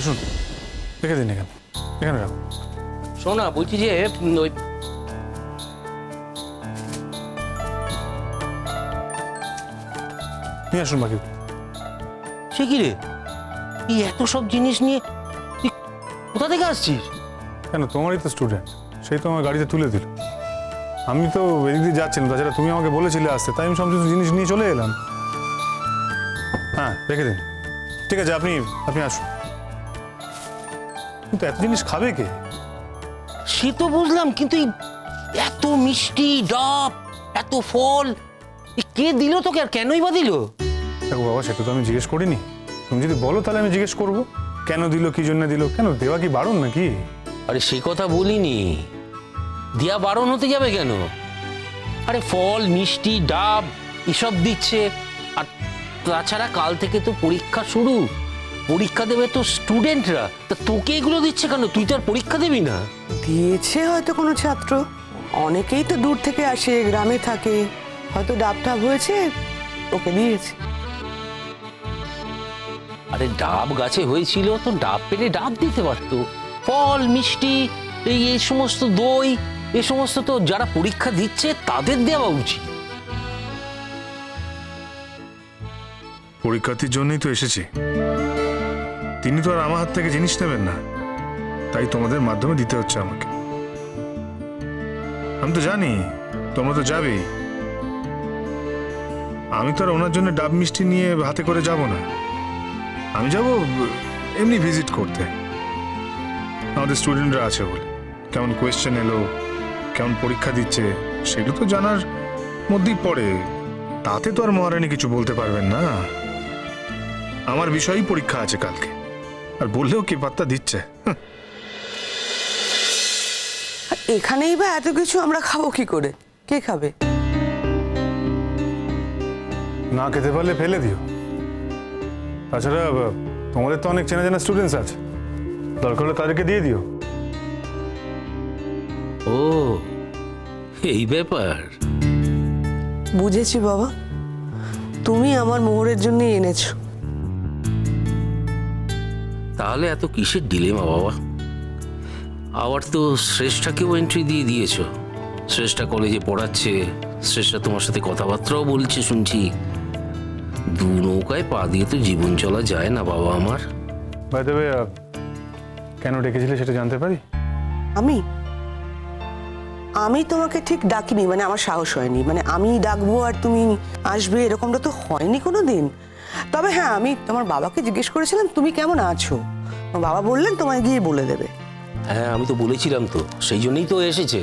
আসুন রেখে দিন এখানে। এখানে রাখুন শোনা বলছি যে ওই নিয়ে আসুন বাকি। সে কি রে? এই এত সব জিনিস নিয়ে তুই কোথা থেকে আসছিস? কেন তোমারই তো স্টুডেন্ট সেই তো আমার গাড়িতে তুলে দিল। আমি তো এদিক দিয়ে যাচ্ছিলাম তাছাড়া তুমি আমাকে বলেছিলে আসতে তাই আমি সমস্ত জিনিস নিয়ে চলে এলাম। হ্যাঁ রেখে দিন। ঠিক আছে আপনি আপনি আসুন। কিন্তু এত জিনিস খাবে কে? সে তো বুঝলাম কিন্তু এই এত মিষ্টি ডাব এত ফল এ কে দিল তোকে আর কেনই বা দিল? দেখো বাবা সেটা তো আমি জিজ্ঞেস করিনি। তুমি যদি বলো তাহলে আমি জিজ্ঞেস করব। কেন দিল কি জন্য দিল? কেন দেওয়া কি বারণ নাকি? আরে সে কথা বলিনি। দিয়া বারণ হতে যাবে কেন? আরে ফল মিষ্টি ডাব এসব দিচ্ছে। আর তাছাড়া কাল থেকে তো পরীক্ষা শুরু। পরীক্ষা দেবে তো স্টুডেন্টরা তা তোকে এগুলো দিচ্ছে কেন? তুই তো আর পরীক্ষা দিবি না। দিয়েছে হয়তো কোনো ছাত্র। অনেকেই তো দূর থেকে আসে গ্রামে থাকে। হয়তো ডাব টাব হয়েছে ওকে দিয়েছে। আরে ডাব গাছে হয়েছিল তো ডাব পেলে ডাব দিতে পারতো। ফল মিষ্টি এই এই সমস্ত দই এ সমস্ত তো যারা পরীক্ষা দিচ্ছে তাদের দেওয়া উচিত। পরীক্ষার্থীর জন্যই তো এসেছি। তিনি তো আর আমার হাত থেকে জিনিস নেবেন না। তাই তোমাদের মাধ্যমে দিতে হচ্ছে আমাকে। আমি তো জানি, তোমরা তো যাবেই আমি তো আর ওনার জন্য ডাব মিষ্টি নিয়ে হাতে করে যাব না। আমি যাব এমনি ভিজিট করতে। আমাদের স্টুডেন্টরা আছে বলে। কেমন কোয়েশ্চেন এলো, কেমন পরীক্ষা দিচ্ছে, সেগুলো তো জানার মধ্যেই পড়ে। তাতে তো আর মহারানী কিছু বলতে পারবেন না। আমার বিষয়েই পরীক্ষা আছে কালকে। আর বললেও কি পাত্তা দিচ্ছে? আর এখানেই বা এত কিছু আমরা খাব কি করে? কে খাবে? না খেতে পারলে ফেলে দিও। তাছাড়া তোমাদের তো অনেক চেনা জানা স্টুডেন্টস আছে। দরকার হলে তাদেরকে দিয়ে দিও। ও এই ব্যাপার। বুঝেছি বাবা। তুমি আমার মোহরের জন্য এনেছো। তাহলে এত কিসের ডিলেমা বাবা? আবার তো শ্রেষ্ঠাকেও এন্ট্রি দিয়ে দিয়েছ। শ্রেষ্ঠা কলেজে পড়াচ্ছে শ্রেষ্ঠা তোমার সাথে কথাবার্তাও বলছে শুনছি। দু নৌকায় পা দিয়ে তো জীবন চলা যায় না বাবা আমার। বাই দেবে কেন ডেকেছিলে সেটা জানতে পারি? আমি? আমি তোমাকে ঠিক ডাকিনি মানে আমার সাহস হয়নি। মানে আমি ডাকবো আর তুমি আসবে এরকমটা তো হয়নি কোনো দিন তবে হ্যাঁ আমি তোমার বাবাকে জিজ্ঞেস করেছিলাম, তুমি কেমন আছো? বাবা বললেন, তোমায় গিয়ে বলে দেবে। হ্যাঁ আমি তো বলেছিলাম তো, সেই জন্যই তো এসেছে।